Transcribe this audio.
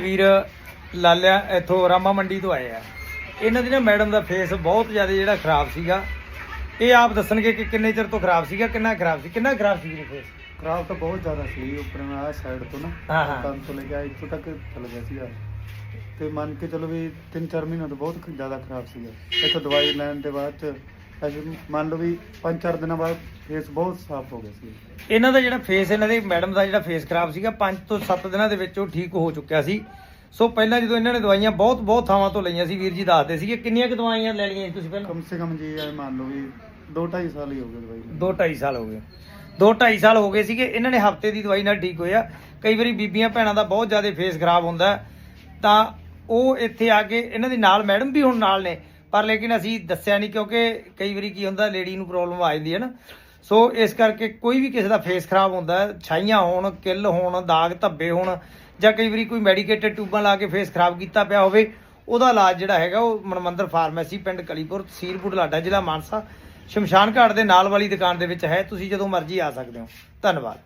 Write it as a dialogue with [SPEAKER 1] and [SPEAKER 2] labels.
[SPEAKER 1] ਵੀਰ ਲਾਲਿਆ ਇੱਥੋਂ ਰਾਮਾ ਮੰਡੀ ਤੋਂ ਆਏ ਆ। ਇਹਨਾਂ ਦੀ ਨਾ ਮੈਡਮ ਦਾ ਫੇਸ ਬਹੁਤ ਜ਼ਿਆਦਾ ਜਿਹੜਾ ਖਰਾਬ ਸੀਗਾ। ਇਹ ਆਪ ਦੱਸਣਗੇ ਕਿ ਕਿੰਨੇ ਚਿਰ ਤੋਂ ਖਰਾਬ ਸੀਗਾ ਕਿੰਨਾ ਖਰਾਬ ਸੀ ਕਿੰਨਾ ਖਰਾਬ ਸੀ ਫੇਸ
[SPEAKER 2] ਖਰਾਬ ਤਾਂ ਬਹੁਤ ਜ਼ਿਆਦਾ ਸੀ ਉੱਪਰ ਆ ਸਾਈਡ ਤੋਂ ਨਾ
[SPEAKER 1] ਹਾਂ, ਹਾਂ।
[SPEAKER 2] ਕੰਨ ਤੋਂ ਲੈ ਕੇ ਇੱਥੋਂ ਤੱਕ ਚਲ ਗਿਆ ਸੀਗਾ। ਤੇ ਮੰਨ ਕੇ ਚਲੋ ਵੀ 3-4 ਮਹੀਨੇ ਤੋਂ ਬਹੁਤ ਜ਼ਿਆਦਾ ਖਰਾਬ ਸੀਗਾ। ਇੱਥੋਂ ਦਵਾਈ ਲੈਣ ਦੇ ਬਾਅਦ ਚ ਅਜੇ ਮੰਨ ਲਓ ਵੀ 5-4 ਦਿਨਾਂ ਬਾਅਦ ਫੇਸ ਬਹੁਤ ਸਾਫ਼ ਹੋ ਗਿਆ ਸੀ।
[SPEAKER 1] ਇਹਨਾਂ ਦਾ ਜਿਹੜਾ ਫੇਸ ਇਹਨਾਂ ਦੇ ਮੈਡਮ ਦਾ ਜਿਹੜਾ ਫੇਸ ਖਰਾਬ ਸੀਗਾ 5 ਤੋਂ 7 ਦਿਨਾਂ ਦੇ ਵਿੱਚ ਉਹ ਠੀਕ ਹੋ ਚੁੱਕਿਆ ਸੀ। ਸੋ ਪਹਿਲਾਂ ਜਦੋਂ ਇਹਨਾਂ ਨੇ ਦਵਾਈਆਂ ਬਹੁਤ ਬਹੁਤ ਥਾਵਾਂ ਤੋਂ ਲਈਆਂ ਸੀ ਵੀਰ ਜੀ ਦੱਸਦੇ ਸੀਗੇ ਕਿੰਨੀਆਂ ਕੁ ਦਵਾਈਆਂ ਲੈ ਲਈਆਂ ਸੀ ਤੁਸੀਂ ਪਹਿਲਾਂ?
[SPEAKER 2] ਕਮ ਸੇ ਕਮ ਜੀ ਇਹ ਮੰਨ ਲਓ ਵੀ 2-2.5 ਸਾਲ ਹੀ ਹੋ ਗਏ ਦਵਾਈ ਨੂੰ।
[SPEAKER 1] 2 2.5 ਸਾਲ ਹੋ ਗਏ। 2 2.5 ਸਾਲ ਹੋ ਗਏ ਸੀਗੇ ਇਹਨਾਂ ਨੇ ਹਫ਼ਤੇ ਦੀ ਦਵਾਈ ਨਾਲ ਠੀਕ ਹੋਇਆ। ਕਈ ਵਾਰੀ ਬੀਬੀਆਂ ਭੈਣਾਂ ਦਾ ਬਹੁਤ ਜ਼ਿਆਦਾ ਫੇਸ ਖਰਾਬ ਹੁੰਦਾ। ਹੈ, ਤਾਂ ਉਹ ਇੱਥੇ ਆ ਕੇ ਇਹਨਾਂ ਦੇ ਨਾਲ ਮੈਡਮ ਵੀ ਹੁਣ ਨਾਲ ਨੇ। ਪਰ ਲੇਕਿਨ ਅਸੀਂ ਦੱਸਿਆ ਨਹੀਂ ਕਿਉਂਕਿ ਕਈ ਵਾਰੀ ਕੀ ਹੁੰਦਾ ਲੇਡੀ ਨੂੰ ਪ੍ਰੋਬਲਮ ਆ ਜਾਂਦੀ ਹੈ ਨਾ। ਸੋ ਇਸ ਕਰਕੇ ਕੋਈ ਵੀ ਕਿਸੇ ਦਾ ਫੇਸ ਖਰਾਬ ਹੁੰਦਾ ਛਾਈਆਂ ਹੋਣ, ਕਿੱਲ ਹੋਣ, ਦਾਗ ਧੱਬੇ ਹੋਣ, ਜਾਂ ਕਈ ਵਾਰੀ ਕੋਈ ਮੈਡੀਕੇਟਡ ਟਿਊਬਾਂ ਲਾ ਕੇ ਫੇਸ ਖਰਾਬ ਕੀਤਾ ਪਿਆ ਹੋਵੇ, ਉਹਦਾ ਇਲਾਜ ਜਿਹੜਾ ਹੈਗਾ ਉਹ ਮਨਮੰਦਰ ਫਾਰਮੇਸੀ ਪਿੰਡ ਕਲੀਪੁਰ ਤਹਿਸੀਲ ਲਾਡਾ ਜ਼ਿਲ੍ਹਾ ਮਾਨਸਾ, ਸ਼ਮਸ਼ਾਨ ਘਾਟ ਦੇ ਨਾਲ ਵਾਲੀ ਦੁਕਾਨ ਦੇ ਵਿੱਚ ਹੈ। ਤੁਸੀਂ ਜਦੋਂ ਮਰਜ਼ੀ ਆ ਸਕਦੇ ਹੋ। ਧੰਨਵਾਦ।